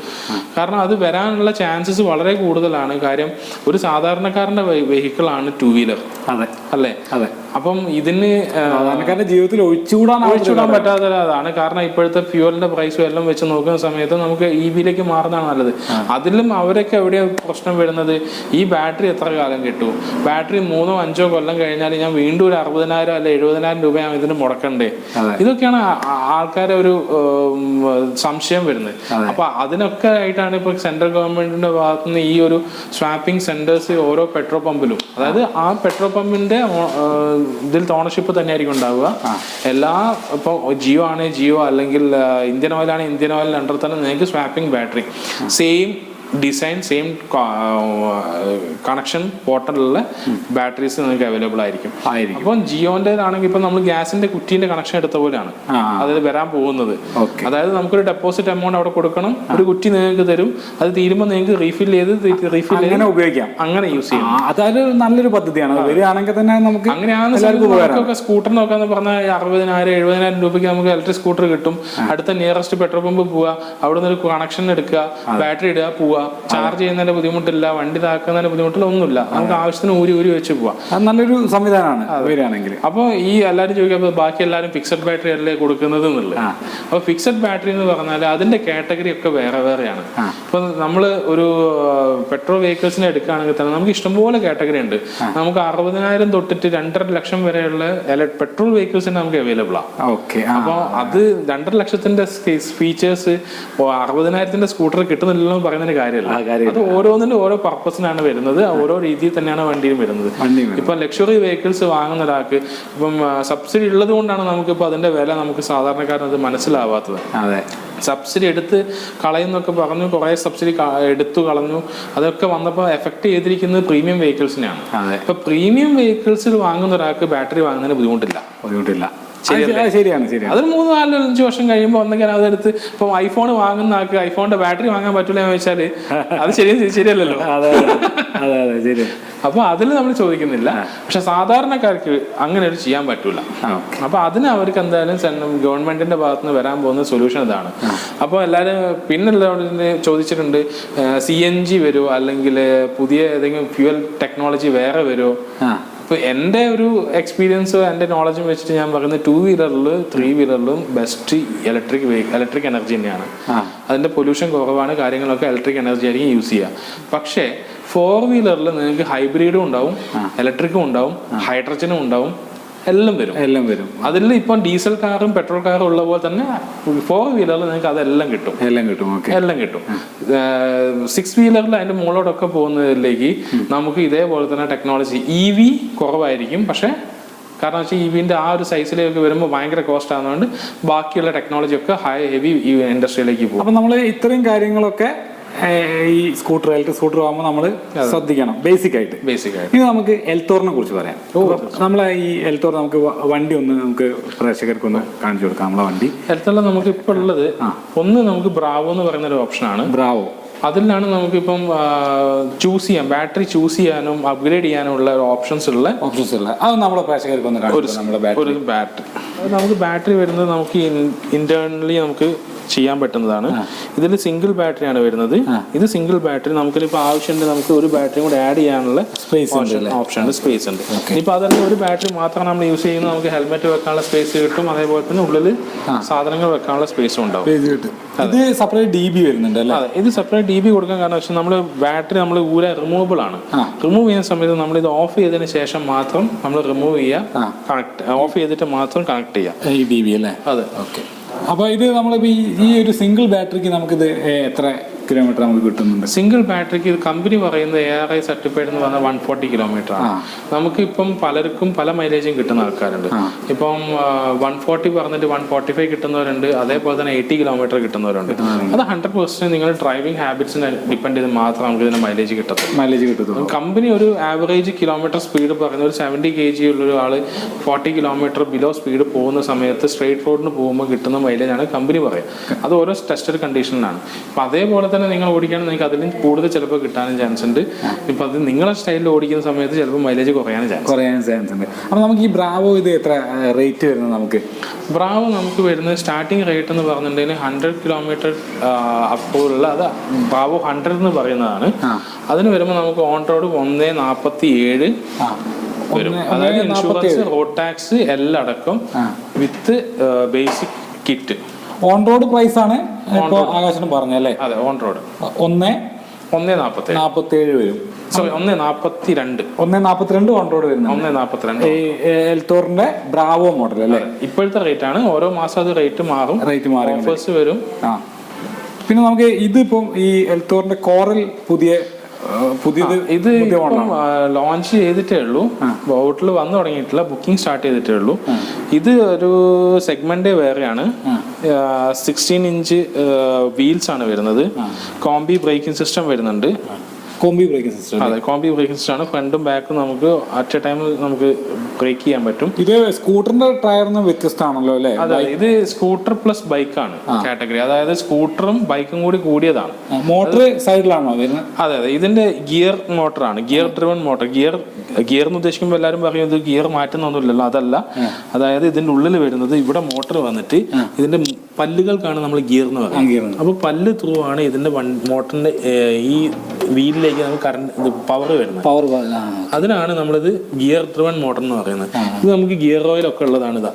കാരണം അത് വരാനുള്ള ചാൻസസ് വളരെ കൂടുതലാണ്. കാര്യം ഒരു സാധാരണക്കാരന്റെ വെഹിക്കിൾ ആണ് ടൂ വീലർ അതെ. അല്ലേ? അതെ. അപ്പം ഇതിന് സാധാരണക്കാരുടെ ജീവിതത്തിൽ ഒഴിച്ചുകൂടാൻ ഒഴിച്ചുകൂടാൻ പറ്റാത്ത അതാണ്. കാരണം ഇപ്പോഴത്തെ ഫ്യൂവലിന്റെ പ്രൈസും എല്ലാം വെച്ച് നോക്കുന്ന സമയത്ത് നമുക്ക് ഇ വിയിലേക്ക് മാറുന്നതാണ് നല്ലത്. അതിലും അവരൊക്കെ എവിടെയാണ് പ്രശ്നം വരുന്നത്? ഈ ബാറ്ററി എത്ര കാലം കിട്ടും? ബാറ്ററി മൂന്നോ അഞ്ചോ കൊല്ലം കഴിഞ്ഞാൽ ഞാൻ വീണ്ടും ഒരു അറുപതിനായിരം അല്ലെ എഴുപതിനായിരം രൂപയാണ് ഇതിന് മുടക്കണ്ടേ ഇതൊക്കെയാണ് ആൾക്കാരെ ഒരു സംശയം വരുന്നത്. അപ്പൊ അതിനൊക്കെ ആയിട്ടാണ് ഇപ്പൊ സെൻട്രൽ ഗവൺമെന്റിന്റെ ഭാഗത്തു നിന്ന് ഈ ഒരു സ്വാപ്പിംഗ് സെന്റേഴ്സ് ഓരോ പെട്രോൾ പമ്പിലും. അതായത് ആ പെട്രോൾ പമ്പിന്റെ ഇതിൽ ഓണർഷിപ്പ് തന്നെയായിരിക്കും ഉണ്ടാവുക. എല്ലാ ഇപ്പൊ ജിയോ ആണ് ജിയോ അല്ലെങ്കിൽ ഇന്ത്യൻ ഓയിൽ ആണ് ഇന്ത്യൻ ഓയിൽ അണ്ടർ തന്നെ നിങ്ങൾക്ക് swapping battery same design same connection പോർട്ടലുള്ള batteries നിങ്ങൾക്ക് അവൈലബിൾ ആയിരിക്കും. ആയിരിക്കും. അപ്പം ജിയോന്റെതാണെങ്കിൽ ഇപ്പം നമ്മൾ ഗ്യാസിന്റെ കുറ്റീന്റെ കണക്ഷൻ എടുത്ത പോലെയാണ്. അതായത് വരാൻ പോകുന്നത്. അതായത് നമുക്കൊരു ഡെപ്പോസിറ്റ് എമൗണ്ട് അവിടെ കൊടുക്കണം. ഒരു കുറ്റി നിങ്ങൾക്ക് തരും. അത് തീരുമ്പോൾ നിങ്ങൾക്ക് റീഫിൽ ചെയ്ത് റീഫിൽ അങ്ങനെ ഉപയോഗിക്കാം. അങ്ങനെ യൂസ് ചെയ്യാം. അതായത് നല്ലൊരു പദ്ധതിയാണ്. വരികയാണെങ്കിൽ തന്നെ നമുക്ക് അങ്ങനെയാണെന്ന് സ്കൂട്ടർ നോക്കാന്ന് പറഞ്ഞാൽ അറുപതിനായിരം എഴുപതിനായിരം രൂപയ്ക്ക് നമുക്ക് ഇലക്ട്രിക് സ്കൂട്ടർ കിട്ടും. അടുത്ത നിയറസ്റ്റ് പെട്രോൾ പമ്പ് പോവുക. അവിടെ നിന്ന് ഒരു കണക്ഷൻ എടുക്കുക. ബാറ്ററി ഇടുക പോവുക. ചാർജ് ചെയ്യുന്നതിന്റെ ബുദ്ധിമുട്ടില്ല വണ്ടി താക്കുന്നതിന്റെ ബുദ്ധിമുട്ടില്ല ഒന്നുമില്ല. നമുക്ക് ആവശ്യത്തിന് ഊരി ഊരി വെച്ച് പോവാം. നല്ലൊരു സംവിധാനമാണ് അപ്പോൾ ഈ എല്ലാവരും ചോദിക്കുമ്പോൾ ബാക്കി എല്ലാവരും ഫിക്സഡ് ബാറ്ററി അല്ലേ കൊടുക്കുന്നത് എന്നുള്ളത്. അപ്പോൾ ഫിക്സഡ് ബാറ്ററി എന്ന് പറഞ്ഞാൽ അതിന്റെ കാറ്റഗറി ഒക്കെ വേറെ വേറെയാണ്. ഇപ്പൊ നമ്മൾ ഒരു പെട്രോൾ വെഹിക്കിൾസിനെ എടുക്കുകയാണെങ്കിൽ തന്നെ നമുക്ക് ഇഷ്ടംപോലെ കാറ്റഗറി ഉണ്ട്. നമുക്ക് അറുപതിനായിരം തൊട്ടിട്ട് രണ്ടര ലക്ഷം വരെയുള്ള പെട്രോൾ വെഹിക്കിൾസിന് നമുക്ക് അവൈലബിൾ ആണ് ഓക്കെ. അപ്പോൾ അത് രണ്ടര ലക്ഷത്തിന്റെ ഫീച്ചേഴ്സ് അറുപതിനായിരത്തിന്റെ സ്കൂട്ടർ കിട്ടുന്നില്ലല്ലോ എന്ന് പറയുന്നതിന് കാര്യമല്ല. അത് ഓരോന്നിനും ഓരോ പർപ്പസിനാണ് വരുന്നത്. ഓരോ രീതിയിൽ തന്നെയാണ് വണ്ടിയും വരുന്നത്. ഇപ്പൊ ലക്ഷറി വെഹിക്കിൾസ് വാങ്ങുന്ന ഒരാൾക്ക് ഇപ്പം സബ്സിഡി ഉള്ളത് കൊണ്ടാണ് നമുക്കിപ്പോൾ അതിന്റെ വില നമുക്ക് സാധാരണക്കാരന് അത് മനസ്സിലാവാത്തത്. അതെ. സബ്സിഡി എടുത്ത് കളയുന്നൊക്കെ പറഞ്ഞു കുറേ സബ്സിഡി എടുത്തു കളഞ്ഞു. അതൊക്കെ വന്നപ്പോൾ എഫക്ട് ചെയ്തിരിക്കുന്നത് പ്രീമിയം വെഹിക്കിൾസിനെയാണ്. ഇപ്പൊ പ്രീമിയം വെഹിക്കിൾസിൽ വാങ്ങുന്ന ഒരാൾക്ക് ബാറ്ററി വാങ്ങുന്നതിന് ബുദ്ധിമുട്ടില്ല. ബുദ്ധിമുട്ടില്ല. ശരിയാണ് ശരിയാണ്. അതൊരു മൂന്ന് നാലോ അഞ്ച് വർഷം കഴിയുമ്പോൾ ഒന്നെങ്കിൽ അതെടുത്ത് ഇപ്പം ഐഫോൺ വാങ്ങുന്ന ആൾക്ക് ഐഫോണിന്റെ ബാറ്ററി വാങ്ങാൻ പറ്റില്ല എന്ന് വെച്ചാൽ അത് ശരി ശരിയല്ലല്ലോ. അതെ അതെ ശരി. അപ്പൊ അതിൽ നമ്മൾ ചോദിക്കുന്നില്ല. പക്ഷെ സാധാരണക്കാർക്ക് അങ്ങനെ ഒരു ചെയ്യാൻ പറ്റൂല. അപ്പൊ അതിന് അവർക്ക് എന്തായാലും ഗവൺമെന്റിന്റെ ഭാഗത്ത് നിന്ന് വരാൻ പോകുന്ന സൊല്യൂഷൻ ഇതാണ്. അപ്പോൾ എല്ലാവരും പിന്നെല്ലാവരും ചോദിച്ചിട്ടുണ്ട് സി എൻ ജി വരുമോ അല്ലെങ്കിൽ പുതിയ ഏതെങ്കിലും ഫ്യൂവൽ ടെക്നോളജി വേറെ വരുമോ ആ ഇപ്പൊ എന്റെ ഒരു എക്സ്പീരിയൻസോ എന്റെ നോളജും വെച്ചിട്ട് ഞാൻ പറയുന്നത് ടു വീലറിൽ ത്രീ വീലറിലും ബെസ്റ്റ് ഇലക്ട്രിക് ഇലക്ട്രിക് എനർജി തന്നെയാണ്. അതിന്റെ അതിന്റെ പൊല്യൂഷൻ കുറവാണ് കാര്യങ്ങളൊക്കെ ഇലക്ട്രിക് എനർജി ആയിരിക്കും യൂസ് ചെയ്യുക പക്ഷേ ഫോർ വീലറിൽ നിങ്ങൾക്ക് ഹൈബ്രിഡും ഉണ്ടാവും ഇലക്ട്രിക്കും ഉണ്ടാവും ഹൈഡ്രജനും ഉണ്ടാവും എല്ലാം വരും. എല്ലാം വരും. അതിൽ ഇപ്പം ഡീസൽ കാറും പെട്രോൾ കാറും ഉള്ള പോലെ തന്നെ ഫോർ വീലറിൽ നിങ്ങൾക്ക് അതെല്ലാം കിട്ടും. എല്ലാം കിട്ടും എല്ലാം കിട്ടും. സിക്സ് വീലറിൽ അതിന്റെ മുകളോടൊക്കെ പോകുന്നതിലേക്ക് നമുക്ക് ഇതേപോലെ തന്നെ ടെക്നോളജി ഇ വി കുറവായിരിക്കും. പക്ഷെ കാരണം വെച്ചാൽ ഇ വിന്റെ ആ ഒരു സൈസിലേക്ക് വരുമ്പോൾ ഭയങ്കര കോസ്റ്റ് ആകുന്നതുകൊണ്ട് ബാക്കിയുള്ള ടെക്നോളജി ഒക്കെ ഹൈ ഹെവി ഇൻഡസ്ട്രിയിലേക്ക് പോകും. അപ്പം നമ്മൾ ഇത്രയും കാര്യങ്ങളൊക്കെ ഈ സ്കൂട്ടർ ഇലക്ട്രിക് സ്കൂട്ടർ ആകുമ്പോൾ നമ്മൾ ശ്രദ്ധിക്കണം. ബേസിക് ആയിട്ട്. ബേസിക് ആയിട്ട്. ഇനി നമുക്ക് എൽത്തോറിനെ കുറിച്ച് പറയാം. നമ്മൾ ഈ എൽത്തോർ നമുക്ക് വണ്ടി ഒന്ന് നമുക്ക് പ്രേക്ഷകർക്ക് ഒന്ന് കാണിച്ചു കൊടുക്കാം. നമ്മളെ വണ്ടി. എൽത്തോറിൽ നമുക്ക് ഇപ്പോൾ ഉള്ളത് ഒന്ന് നമുക്ക് ബ്രാവോ എന്ന് പറയുന്ന ഒരു ഓപ്ഷനാണ് ബ്രാവോ അതിലാണ് നമുക്കിപ്പം ചൂസ് ചെയ്യാം ബാറ്ററി ചൂസ് ചെയ്യാനും അപ്ഗ്രേഡ് ചെയ്യാനും ഉള്ള ഓപ്ഷൻസ് ഉള്ള ഓപ്ഷൻസ് ഉള്ള. അത് നമ്മുടെ പ്രേക്ഷകർക്ക് ഒന്ന് ഒരു ബാറ്ററി നമുക്ക് ബാറ്ററി വരുന്നത് നമുക്ക് ഇന്റേണലി നമുക്ക് ചെയ്യാൻ പറ്റുന്നതാണ്. ഇതിൽ സിംഗിൾ ബാറ്ററി ആണ് വരുന്നത്. ഇത് സിംഗിൾ ബാറ്ററി നമുക്ക് ഇപ്പോൾ ആവശ്യമുണ്ട് നമുക്ക് ഒരു ബാറ്ററി കൂടെ ആഡ് ചെയ്യാനുള്ള സ്പേസ് ഓപ്ഷൻ ഉണ്ട് സ്പേസ് ഉണ്ട്. ഇപ്പൊ അതല്ല ഒരു ബാറ്ററി മാത്രം നമ്മൾ യൂസ് ചെയ്യുന്നത് നമുക്ക് ഹെൽമെറ്റ് വെക്കാനുള്ള സ്പേസ് കിട്ടും. അതേപോലെ തന്നെ ഉള്ളിൽ സാധനങ്ങൾ വെക്കാനുള്ള സ്പേസും ഉണ്ടാവും. ഇത് സെപ്പറേറ്റ് ഡി ബി വരുന്നുണ്ട് അല്ലേ? ഇത് സെപ്പറേറ്റ് ഡി ബി കൊടുക്കാൻ കാരണം വെച്ചാൽ നമ്മൾ ബാറ്ററി നമ്മൾ ഊര റിമൂവബിൾ ആണ്. റിമൂവ് ചെയ്യുന്ന സമയത്ത് നമ്മൾ ഇത് ഓഫ് ചെയ്തതിന് ശേഷം മാത്രം നമ്മൾ റിമൂവ് ചെയ്യുക കണക്ട് ഓഫ് ചെയ്തിട്ട് മാത്രം കണക്ട് ചെയ്യുക ഈ ഡി ബി അല്ലേ? അതെ. ഓക്കെ അപ്പോൾ ഇത് നമ്മളിപ്പോൾ ഈ- ഈ ഒരു സിംഗിൾ ബാറ്ററിക്ക് നമുക്കിത് എത്ര കിലോമീറ്റർ നമുക്ക് കിട്ടുന്നുണ്ട്. സിംഗിൾ ബാറ്ററിക്ക് കമ്പനി പറയുന്നത് എ ആർ ഐ സർട്ടിഫൈഡ് എന്ന് പറഞ്ഞാൽ വൺ ഫോർട്ടി കിലോമീറ്റർ ആണ്. നമുക്ക് ഇപ്പം പലർക്കും പല മൈലേജും കിട്ടുന്ന ആൾക്കാരുണ്ട്. ഇപ്പം വൺ ഫോർട്ടി പറഞ്ഞിട്ട് വൺ ഫോർട്ടി ഫൈവ് കിട്ടുന്നവരുണ്ട്. അതേപോലെ തന്നെ എയ്റ്റി കിലോമീറ്റർ കിട്ടുന്നവരുണ്ട്. അത് ഹൺഡ്രഡ് പെർസെന്റ് നിങ്ങൾ ഡ്രൈവിംഗ് ഹാബിറ്റ്സിനെ ഡിപ്പെൻഡ് ചെയ്ത് മാത്രം നമുക്ക് ഇതിന് മൈലേജ് കിട്ടത്തുള്ളൂ. മൈലേജ് കിട്ടുന്നു കമ്പനി ഒരു ആവറേജ് കിലോമീറ്റർ സ്പീഡ് പറയുന്ന ഒരു സെവന്റി കെ ജി ഉള്ള ഒരാൾ ഫോർട്ടി കിലോമീറ്റർ ബിലോ സ്പീഡ് പോകുന്ന സമയത്ത് സ്ട്രേറ്റ് റോഡിന് പോകുമ്പോൾ കിട്ടുന്ന മൈലേജ് ആണ് കമ്പനി പറയുക. അത് ഓരോ ടെസ്റ്റഡ് കണ്ടീഷനിലാണ് അപ്പം അതേപോലെ തന്നെ നിങ്ങൾ ഓടിക്കുകയാണെങ്കിൽ നിങ്ങൾക്ക് അതിലും കൂടുതൽ ചിലപ്പോൾ കിട്ടാനും ചാൻസ് ഉണ്ട്. ഇപ്പം അത് നിങ്ങളുടെ സ്റ്റൈലിൽ ഓടിക്കുന്ന സമയത്ത് ചിലപ്പോൾ മൈലേജ് കുറയാനും ചാൻസ് കുറയാനും ചാൻസ് ഉണ്ട്. അപ്പൊ നമുക്ക് ഈ ബ്രാവോ ഇത് എത്ര റേറ്റ് വരുന്നത് നമുക്ക്? ബ്രാവോ നമുക്ക് വരുന്നത് സ്റ്റാർട്ടിംഗ് റേറ്റ് എന്ന് പറഞ്ഞിട്ടുണ്ടെങ്കിൽ ഹൺഡ്രഡ് കിലോമീറ്റർ അപ്പോഴുള്ള അത് ബ്രാവോ ഹൺഡ്രഡ് എന്ന് പറയുന്നതാണ്. അതിന് വരുമ്പോൾ നമുക്ക് ഓൺ റോഡ് ഒന്നേ നാൽപ്പത്തി ഏഴ് വരും. അതായത് ഇൻഷുറൻസ് റോഡ് ടാക്സ് എല്ലാം അടക്കം with basic kit on road price ആണ് ഇപ്പോൾ ആകാശനം പറഞ്ഞല്ലേ അതെ ഓൺ റോഡ് ഒന്ന് ഏഴ് വരും. സോറി ഒന്നേ നാപ്പത്തി രണ്ട് ഒന്ന് ഓൺ റോഡ് വരുന്നത്. ഒന്നേ നാപ്പത്തിരണ്ട്. ഈ എൽത്തോറിന്റെ ബ്രാവോ മോഡൽ അല്ലേ? ഇപ്പോഴത്തെ റേറ്റ് ആണ്. ഓരോ മാസം അത് റേറ്റ് മാറും. റേറ്റ് മാറും ഓഫേഴ്സ് വരും. ആ. പിന്നെ നമുക്ക് ഇതിപ്പം ഈ എൽത്തോറിന്റെ കോറൽ പുതിയ പുതിയത് ഇത് ലോഞ്ച് ചെയ്തിട്ടേ ഉള്ളൂ. ബോട്ടിൽ വന്നു തുടങ്ങിയിട്ടില്ല ബുക്കിംഗ് സ്റ്റാർട്ട് ചെയ്തിട്ടേ ഉള്ളൂ. ഇത് ഒരു സെഗ്മെന്റ് വേറെയാണ്. സിക്സ്റ്റീൻ ഇഞ്ച് വീൽസ് ആണ് വരുന്നത്. കോംബി ബ്രേക്കിംഗ് സിസ്റ്റം വരുന്നുണ്ട്. കോമ്പി ബ്രേക്കിംഗ് സിസ്റ്റം അതെ കോംബി ബ്രേക്കിംഗ് സിസ്റ്റം ആണ്. ഫ്രണ്ടും ബാക്കും നമുക്ക് അറ്റ് എ ടൈമിൽ നമുക്ക് ബ്രേക്ക് ചെയ്യാൻ പറ്റും. ഇത് സ്കൂട്ടറിന്റെ ടയറിന് വ്യത്യസ്തമാണല്ലോ അല്ലേ? അതെ ഇത് സ്കൂട്ടർ പ്ലസ് ബൈക്കാണ് കാറ്റഗറി അതായത് സ്കൂട്ടറും ബൈക്കും കൂടി കൂടിയതാണ്. മോട്ടർ സൈഡിലാണോ വരുന്നത്? അതെ അതെ. ഇതിന്റെ gear മോട്ടറാണ് gear driven motor gear gear എന്ന് ഉദ്ദേശിക്കുമ്പോൾ എല്ലാവരും പറയും ഇത് ഗിയർ മാറ്റുന്നൊന്നുമില്ലല്ലോ അതല്ല. അതായത് ഇതിന്റെ ഉള്ളിൽ വരുന്നത് ഇവിടെ മോട്ടർ വന്നിട്ട് ഇതിന്റെ പല്ലുകൾക്കാണ് നമ്മൾ ഗിയർ എന്ന് പറയുന്നത്. അപ്പൊ അപ്പോൾ പല്ല് ത്രൂ ആണ് ഇതിന്റെ മോട്ടറിന്റെ ഈ വീലിലേക്ക് നമുക്ക് കറണ്ട് പവർ വരുന്നത്. പവർ അതിനാണ് നമ്മളിത് ഗിയർ ഡ്രിവൺ മോട്ടർ എന്ന് പറയുന്നത്. ഇത് നമുക്ക് ഗിയർ ഓയിൽ ഒക്കെ ഉള്ളതാണ് ഇതാ.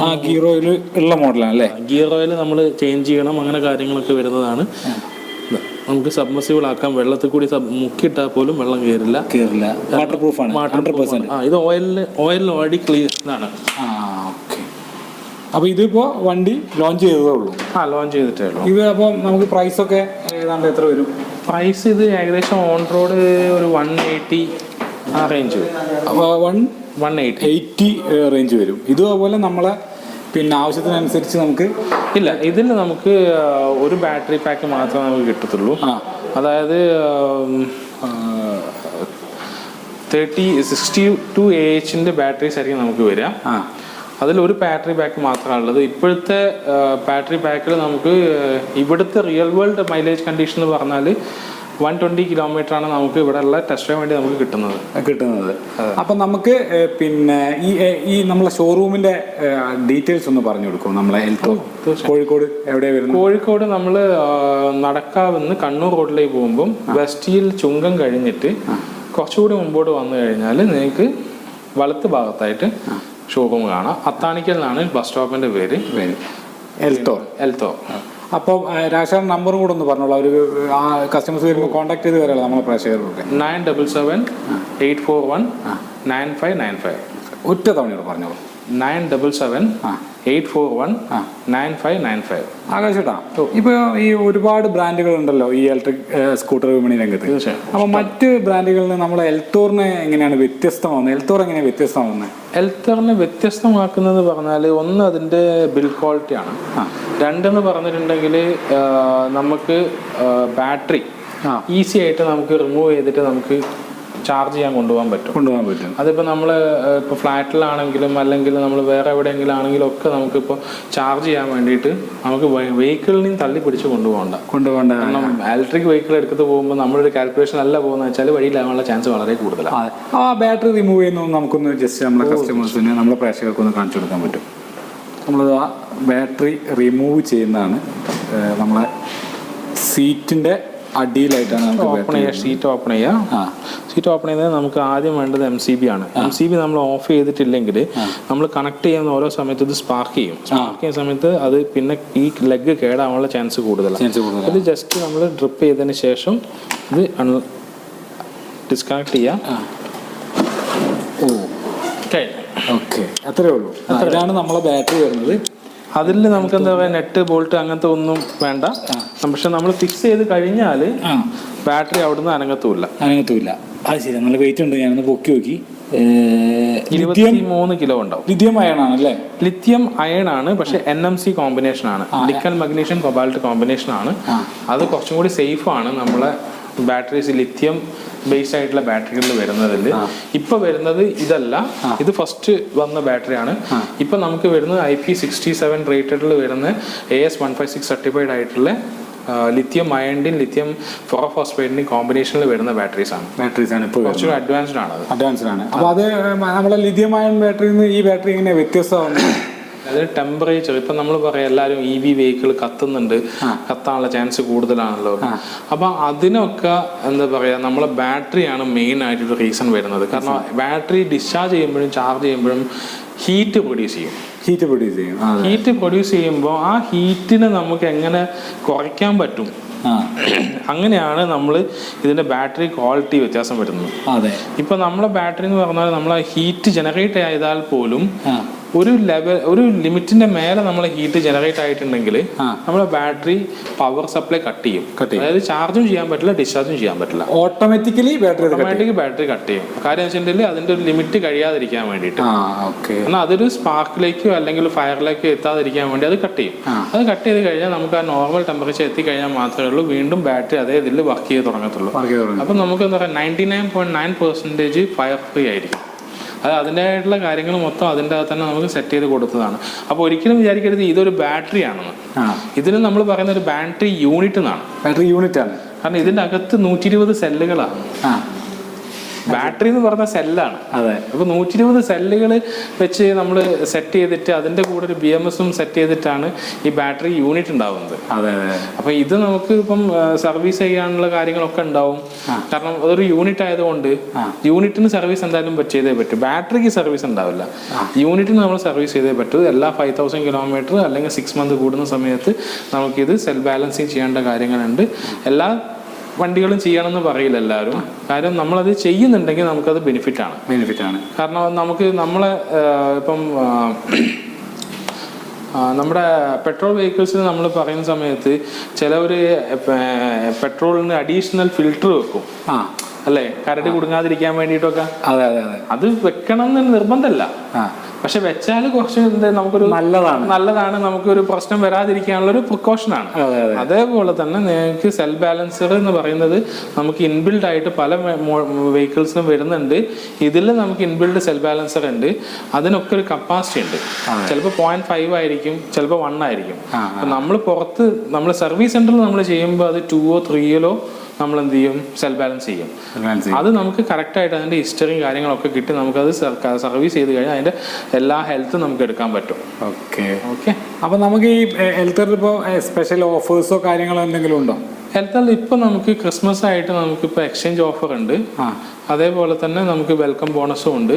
ആ. ഗിയർ ഓയിൽ ഉള്ള മോഡലാണ് അല്ലേ? ഗിയർ ഓയിൽ നമ്മൾ ചേഞ്ച് ചെയ്യണം അങ്ങനെ കാര്യങ്ങളൊക്കെ വരുന്നതാണ്. നമുക്ക് സബ്മസിബിൾ ആക്കാം. വെള്ളത്തിൽ കൂടി മുക്കിയിട്ടാൽ പോലും വെള്ളം കയറില്ല കയറില്ല വാട്ടർ പ്രൂഫ് ആണ്. ഹൺഡ്രഡ് പെർസെന്റ് ആ ഇത് ഓയിലിൽ ഓയിലിൽ ഓൾറെഡി ക്ലിയർ ഇതാണ്. ആ ഓക്കെ അപ്പൊ ഇതിപ്പോ വണ്ടി ലോഞ്ച് ചെയ്തതേ ഉള്ളൂ. ആ ലോഞ്ച് ചെയ്തിട്ടേ ഉള്ളൂ. ഇത് അപ്പം നമുക്ക് പ്രൈസ് ഒക്കെ ഏതാണ്ട് എത്ര വരും? പ്രൈസ് ഇത് ഏകദേശം ഓൺ റോഡ് ഒരു വൺ എയ്റ്റി ആ റേഞ്ച് വരും. One one eighty eighty range വരും. ഇതുപോലെ നമ്മളെ പിന്നെ ആവശ്യത്തിനനുസരിച്ച് നമുക്ക് ഇല്ല ഇതിൽ നമുക്ക് ഒരു ബാറ്ററി പാക്ക് മാത്രമേ നമുക്ക് കിട്ടത്തുള്ളൂ. ആ. അതായത് തേർട്ടി സിക്സ്റ്റി ടു എ എച്ചിന്റെ ബാറ്ററീസ് ആയിരിക്കും നമുക്ക് വരിക. ഒരു ബാറ്ററി ബാക്ക് മാത്രമാണ് ഉള്ളത് ഇപ്പോഴത്തെ ബാറ്ററി ബാക്കിൽ നമുക്ക് ഇവിടുത്തെ റിയൽ വേൾഡ് മൈലേജ് കണ്ടീഷൻ എന്ന് പറഞ്ഞാൽ വൺ ട്വന്റി കിലോമീറ്റർ ആണ് നമുക്ക് ഇവിടെ ഉള്ള ടെസ്റ്റിന് വേണ്ടി നമുക്ക് കിട്ടുന്നത്. കിട്ടുന്നത്. അപ്പം നമുക്ക് പിന്നെ ഈ ഈ നമ്മളെ ഷോറൂമിന്റെ ഡീറ്റെയിൽസ് ഒന്ന് പറഞ്ഞു കൊടുക്കും നമ്മളെ കോഴിക്കോട് എവിടെ വരുന്നത് കോഴിക്കോട് നമ്മൾ നടക്കാവുന്ന കണ്ണൂർ റോഡിലേക്ക് പോകുമ്പം വെസ്റ്റിയിൽ ചുങ്കം കഴിഞ്ഞിട്ട് കുറച്ചുകൂടി മുമ്പോട്ട് വന്നു കഴിഞ്ഞാൽ നിങ്ങൾക്ക് വലത്ത് ഭാഗത്തായിട്ട് ഷോറൂം കാണാം അത്താണിക്കൽ എന്നാണ് ബസ് സ്റ്റോപ്പിന്റെ പേര് എൽത്തോ. എൽത്തോ. അപ്പോൾ രാജശേഖരൻ നമ്പറും കൂടെ ഒന്ന് പറഞ്ഞോളൂ. അവർ ആ കസ്റ്റമേഴ്സ് വരുമ്പോൾ കോൺടാക്ട് ചെയ്ത് വരാമല്ലോ നമ്മളെ പ്രേക്ഷകർക്കൊക്കെ nine double seven eight four one nine five nine five. ഒറ്റ തവണയോട് പറഞ്ഞോളൂ. നയൻ ഡബിൾ സെവൻ ആ. എയ്റ്റ് ഫോർ വൺ ആ. നയൻ ഫൈവ് നയൻ ഫൈവ് ആകാശേട്ടാ ഇപ്പോൾ ഈ ഒരുപാട് ബ്രാൻഡുകൾ ഉണ്ടല്ലോ ഈ ഇലക്ട്രിക് സ്കൂട്ടർ വിപണി രംഗത്ത് അപ്പോൾ മറ്റ് ബ്രാൻഡുകളിൽ നിന്ന് നമ്മൾ എൽത്തോറിന് എങ്ങനെയാണ് വ്യത്യസ്തമാവുന്നത് എൽത്തോർ എങ്ങനെയാണ് വ്യത്യസ്തമാവുന്നത് എൽത്തോറിനെ വ്യത്യസ്തമാക്കുന്നത് പറഞ്ഞാൽ ഒന്ന് അതിന്റെ ബിൽ ക്വാളിറ്റി ആണ് ആ. രണ്ടെന്ന് പറഞ്ഞിട്ടുണ്ടെങ്കിൽ നമുക്ക് ബാറ്ററി ഈസി ആയിട്ട് നമുക്ക് റിമൂവ് ചെയ്തിട്ട് നമുക്ക് ചാർജ് ചെയ്യാൻ കൊണ്ടുപോകാൻ പറ്റും. കൊണ്ടുപോകാൻ പറ്റും. അതിപ്പോൾ നമ്മൾ ഇപ്പോൾ ഫ്ലാറ്റിലാണെങ്കിലും അല്ലെങ്കിൽ നമ്മൾ വേറെ എവിടെയെങ്കിലും ആണെങ്കിലും ഒക്കെ നമുക്കിപ്പോൾ ചാർജ് ചെയ്യാൻ വേണ്ടിയിട്ട് നമുക്ക് വെഹിക്കിളിൽ നിന്ന് തള്ളി പിടിച്ച് കൊണ്ടുപോകണ്ട. കൊണ്ടുപോകണ്ട. കാരണം ഇലക്ട്രിക് വെഹിക്കിൾ എടുത്ത് പോകുമ്പോൾ നമ്മളൊരു കാൽക്കുലേഷൻ അല്ല പോകുന്ന വെച്ചാൽ വഴിയിലാകാനുള്ള ചാൻസ് വളരെ കൂടുതലാണ് ആ ബാറ്ററി റിമൂവ് ചെയ്യുന്നത് നമുക്കൊന്ന് ജസ്റ്റ് നമ്മുടെ കസ്റ്റമേഴ്സിന് നമ്മുടെ പ്രേക്ഷകർക്ക് ഒന്ന് കാണിച്ചു കൊടുക്കാൻ പറ്റും. നമ്മൾ ആ ബാറ്ററി റിമൂവ് ചെയ്യുന്നതാണ്. നമ്മളെ സീറ്റിന്റെ അടിയിലായിട്ടാണ് നമുക്ക് ഓപ്പൺ ചെയ്യുക ഷീറ്റ് ഓപ്പൺ ചെയ്യുക ആ. സീറ്റ് ഓപ്പൺ ചെയ്യുന്നത് നമുക്ക് ആദ്യം വേണ്ടത് എം സി ബി ആണ്. എം സി ബി നമ്മൾ ഓഫ് ചെയ്തിട്ടില്ലെങ്കിൽ നമ്മൾ കണക്ട് ചെയ്യുന്ന ഓരോ സമയത്ത് ഇത് സ്പാർക്ക് ചെയ്യും. സ്പാർക്ക് ചെയ്യുന്ന സമയത്ത് അത് പിന്നെ ഈ ലെഗ് കേടാവാനുള്ള ചാൻസ് കൂടുതലാണ് ഇത് ജസ്റ്റ് നമ്മൾ ഡ്രിപ്പ് ചെയ്തതിന് ശേഷം ഇത് ഡിസ്കണക്ട് ചെയ്യാം. ഓ. ഓക്കെ അത്രേ ഉള്ളൂ. അതാണ് നമ്മളെ ബാറ്ററി വരുന്നത്. അതിൽ നമുക്ക് എന്താ പറയുക നെറ്റ് ബോൾട്ട് അങ്ങനത്തെ ഒന്നും വേണ്ട. പക്ഷെ നമ്മൾ ഫിക്സ് ചെയ്ത് കഴിഞ്ഞാൽ ബാറ്ററി അവിടുന്ന് അനങ്ങത്തുമില്ല അനങ്ങത്തൂല്ല. അത് ശരി നല്ല വെയിറ്റ് ഉണ്ട്. ഞാനൊന്ന് പൊക്കി നോക്കി. ലിഥിയം മൂന്ന് കിലോ ഉണ്ടാവും. ലിഥിയം ആണ് അല്ലേ? ലിഥിയം അയൺ ആണ് പക്ഷെ എൻ എം സി കോമ്പിനേഷൻ ആണ്. ലിക്കൽ മഗ്നീഷ്യം കൊബാൾട്ട് കോമ്പിനേഷൻ ആണ്. അത് കുറച്ചും കൂടി സേഫ് ആണ് നമ്മളെ ബാറ്ററീസ് ലിഥിയം ബേസ്ഡ് ആയിട്ടുള്ള ബാറ്ററികളിൽ വരുന്നതിൽ ഇപ്പൊ വരുന്നത് ഇതല്ല. ഇത് ഫസ്റ്റ് വന്ന ബാറ്ററി ആണ്. ഇപ്പൊ നമുക്ക് വരുന്നത് ഐ പി സിക്സ്റ്റി സെവൻ റേറ്റഡിൽ വരുന്ന A S one five six certified ആയിട്ടുള്ള ലിഥിയം അയണിന്റെയും ലിഥിയം ഫോറോഫോസ്ഫേറ്റിന്റെയും കോമ്പിനേഷനിൽ വരുന്ന ബാറ്ററീസ് ആണ്. ബാറ്ററീസ് ആണ് ഇപ്പോൾ കുറച്ചുകൂടി അഡ്വാൻസ്ഡ് ആണ് അഡ്വാൻസ്ഡ് ആണ്. അപ്പോൾ അത് നമ്മുടെ ലിഥിയം അയൺ ബാറ്ററിയിൽ നിന്ന് ഈ ബാറ്ററി ഇങ്ങനെ വ്യത്യസ്തമാവുന്നത് അതിന് ടെമ്പറേച്ചർ ഇപ്പൊ നമ്മൾ പറയാം എല്ലാവരും ഇ വി വെഹിക്കിൾ കത്തുന്നുണ്ട്. കത്താനുള്ള ചാൻസ് കൂടുതലാണല്ലോ. അപ്പൊ അതിനൊക്കെ എന്താ പറയാ നമ്മളെ ബാറ്ററിയാണ് മെയിൻ ആയിട്ടൊരു റീസൺ വരുന്നത്. കാരണം ബാറ്ററി ഡിസ്ചാർജ് ചെയ്യുമ്പോഴും ചാർജ് ചെയ്യുമ്പോഴും ഹീറ്റ് പ്രൊഡ്യൂസ് ചെയ്യും. ഹീറ്റ് പ്രൊഡ്യൂസ് ചെയ്യും. ഹീറ്റ് പ്രൊഡ്യൂസ് ചെയ്യുമ്പോൾ ആ ഹീറ്റിനെ നമുക്ക് എങ്ങനെ കുറയ്ക്കാൻ പറ്റും? അങ്ങനെയാണ് നമ്മൾ ഇതിന്റെ ബാറ്ററി ക്വാളിറ്റി വ്യത്യാസം വരുന്നത്. ഇപ്പൊ നമ്മളെ ബാറ്ററി എന്ന് പറഞ്ഞാൽ നമ്മളെ ഹീറ്റ് ജനറേറ്റ് ചെയ്താൽ പോലും ഒരു ലെവൽ ഒരു ലിമിറ്റിന്റെ മേലെ നമ്മൾ ഹീറ്റ് ജനറേറ്റ് ആയിട്ടുണ്ടെങ്കിൽ നമ്മുടെ ബാറ്ററി പവർ സപ്ലൈ കട്ട് ചെയ്യും. അതായത് ചാർജും ചെയ്യാൻ പറ്റില്ല ഡിസ്ചാർജും ചെയ്യാൻ പറ്റില്ല. Automatically battery automatic battery cut ചെയ്യും. കാര്യം വെച്ചിട്ടുണ്ടെങ്കിൽ അതിന്റെ ഒരു ലിമിറ്റ് കഴിയാതിരിക്കാൻ വേണ്ടിയിട്ട്. എന്നാൽ അതൊരു സ്പാർക്കിലേക്കോ അല്ലെങ്കിൽ ഫയറിലേക്കോ എത്താതിരിക്കാൻ വേണ്ടി അത് കട്ട് ചെയ്യും. അത് കട്ട് ചെയ്ത് കഴിഞ്ഞാൽ നമുക്ക് ആ നോർമൽ ടെമ്പറേച്ചർ എത്തിക്കഴിഞ്ഞാൽ മാത്രമേ ഉള്ളൂ. വീണ്ടും ബാറ്ററി അതേ ഇതിൽ വർക്ക് ചെയ്ത് തുടങ്ങത്തുള്ളൂ. അപ്പൊ അപ്പം നമുക്ക് എന്താ പറയുക ninety nine point nine percentage fire free ആയിരിക്കും. അത് അതിന്റെതായിട്ടുള്ള കാര്യങ്ങൾ മൊത്തം അതിന്റെ അകത്ത് തന്നെ നമുക്ക് സെറ്റ് ചെയ്ത് കൊടുത്തതാണ്. അപ്പോൾ ഒരിക്കലും വിചാരിക്കരുത് ഇതൊരു ബാറ്ററി ആണെന്ന്. ഇതിന് നമ്മൾ പറയുന്ന ഒരു ബാറ്ററി യൂണിറ്റ് എന്നാണ് ബാറ്ററി യൂണിറ്റ് ആണ്. കാരണം ഇതിന്റെ അകത്ത് നൂറ്റി ഇരുപത് സെല്ലുകളാണ് ബാറ്ററി എന്ന് പറഞ്ഞ സെല്ലാണ് അതെ. അപ്പോൾ നൂറ്റി ഇരുപത് സെല്ലുകൾ വെച്ച് നമ്മൾ സെറ്റ് ചെയ്തിട്ട് അതിന്റെ കൂടെ ഒരു ബി എം എസും സെറ്റ് ചെയ്തിട്ടാണ് ഈ ബാറ്ററി യൂണിറ്റ് ഉണ്ടാവുന്നത്. അതെ അപ്പൊ അപ്പോൾ ഇത് നമുക്ക് ഇപ്പം സർവീസ് ചെയ്യാനുള്ള കാര്യങ്ങളൊക്കെ ഉണ്ടാവും. കാരണം അതൊരു യൂണിറ്റ് ആയതുകൊണ്ട്. യൂണിറ്റിന് സർവീസ് എന്തായാലും ചെയ്തേ പറ്റും. ബാറ്ററിക്ക് സർവീസ് ഉണ്ടാവില്ല. യൂണിറ്റിന് നമ്മൾ സർവീസ് ചെയ്തേ പറ്റൂ. എല്ലാ ഫൈവ് തൗസൻഡ് കിലോമീറ്റർ അല്ലെങ്കിൽ സിക്സ് മന്ത് കൂടുന്ന സമയത്ത് നമുക്കിത് സെൽ ബാലൻസിങ് ചെയ്യേണ്ട കാര്യങ്ങളുണ്ട്. എല്ലാ വണ്ടികളും ചെയ്യണമെന്ന് പറയില്ല എല്ലാവരും. കാര്യം നമ്മളത് ചെയ്യുന്നുണ്ടെങ്കിൽ നമുക്കത് ബെനിഫിറ്റ് ആണ്. ബെനിഫിറ്റ് ആണ്. കാരണം നമുക്ക് നമ്മളെ ഇപ്പം നമ്മുടെ പെട്രോൾ വെഹിക്കിൾസിൽ നമ്മൾ പറയുന്ന സമയത്ത് ചിലവർ പെട്രോളിന് അഡീഷണൽ ഫിൽട്ടർ വെക്കും. ആ. അല്ലേ? കരട് കുടുങ്ങാതിരിക്കാൻ വേണ്ടിയിട്ടൊക്കെ. അതെ അതെ അതെ. അത് വെക്കണം എന്ന് നിർബന്ധമല്ല ആ. പക്ഷെ വെച്ചാൽ കുറച്ച് എന്ത് നമുക്കൊരു നല്ലതാണ്. നല്ലതാണ്. നമുക്കൊരു പ്രശ്നം വരാതിരിക്കാനുള്ള ഒരു പ്രിക്കോഷൻ ആണ്. അതെ അതെ അതേപോലെ തന്നെ നിങ്ങൾക്ക് സെൽ ബാലൻസർ എന്ന് പറയുന്നത് നമുക്ക് ഇൻബിൽഡ് ആയിട്ട് പല വെഹിക്കിൾസിനും വരുന്നുണ്ട്. ഇതിൽ നമുക്ക് ഇൻബിൽഡ് സെൽ ബാലൻസർ ഉണ്ട്. അതിനൊക്കെ ഒരു കപ്പാസിറ്റി ഉണ്ട്. ചിലപ്പോൾ പോയിന്റ് ഫൈവ് ആയിരിക്കും ചിലപ്പോൾ വൺ ആയിരിക്കും. നമ്മൾ പുറത്ത് നമ്മൾ സർവീസ് സെന്ററിൽ നമ്മൾ ചെയ്യുമ്പോൾ അത് ടൂവോ ത്രീയിലോ നമ്മൾ എന്ത് ചെയ്യും. സെൽ ബാലൻസ് ചെയ്യും. അത് നമുക്ക് കറക്റ്റ് ആയിട്ട് അതിന്റെ ഹിസ്റ്ററിയും കാര്യങ്ങളൊക്കെ കിട്ടി നമുക്കത് സർവീസ് ചെയ്ത് കഴിഞ്ഞാൽ അതിന്റെ എല്ലാ ഹെൽത്തും നമുക്ക് എടുക്കാൻ പറ്റും. ഓക്കെ ഓക്കെ അപ്പൊ നമുക്ക് ഈ ഹെൽത്ത് ഇപ്പോൾ സ്പെഷ്യൽ ഓഫേഴ്സോ കാര്യങ്ങളോ എന്തെങ്കിലും ഉണ്ടോ? ഹെൽത്ത് ഇപ്പൊ നമുക്ക് ക്രിസ്മസ് ആയിട്ട് നമുക്ക് ഇപ്പൊ എക്സ്ചേഞ്ച് ഓഫർ ഉണ്ട് അതേപോലെ തന്നെ നമുക്ക് വെൽക്കം ബോണസും ഉണ്ട്.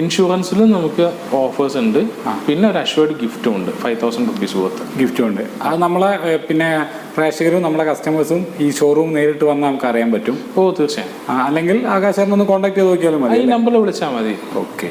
ഇൻഷുറൻസിലും നമുക്ക് ഓഫേഴ്സ് ഉണ്ട്. പിന്നെ ഒരു അഷ്വേർഡ് ഗിഫ്റ്റും ഉണ്ട്. ഫൈവ് തൗസൻഡ് റുപ്പീസ് വർത്ത് ഗിഫ്റ്റും ഉണ്ട്. അത് നമ്മളെ പിന്നെ പ്രേക്ഷകരും നമ്മളെ കസ്റ്റമേഴ്സും ഈ ഷോറൂം നേരിട്ട് വന്ന് നമുക്ക് അറിയാൻ പറ്റും. ഓ തീർച്ചയായും. അല്ലെങ്കിൽ ആകാശം ഒന്ന് കോൺടാക്ട് ചെയ്ത് നോക്കിയാലും മതി ഈ നമ്പറിൽ വിളിച്ചാൽ മതി. ഓക്കെ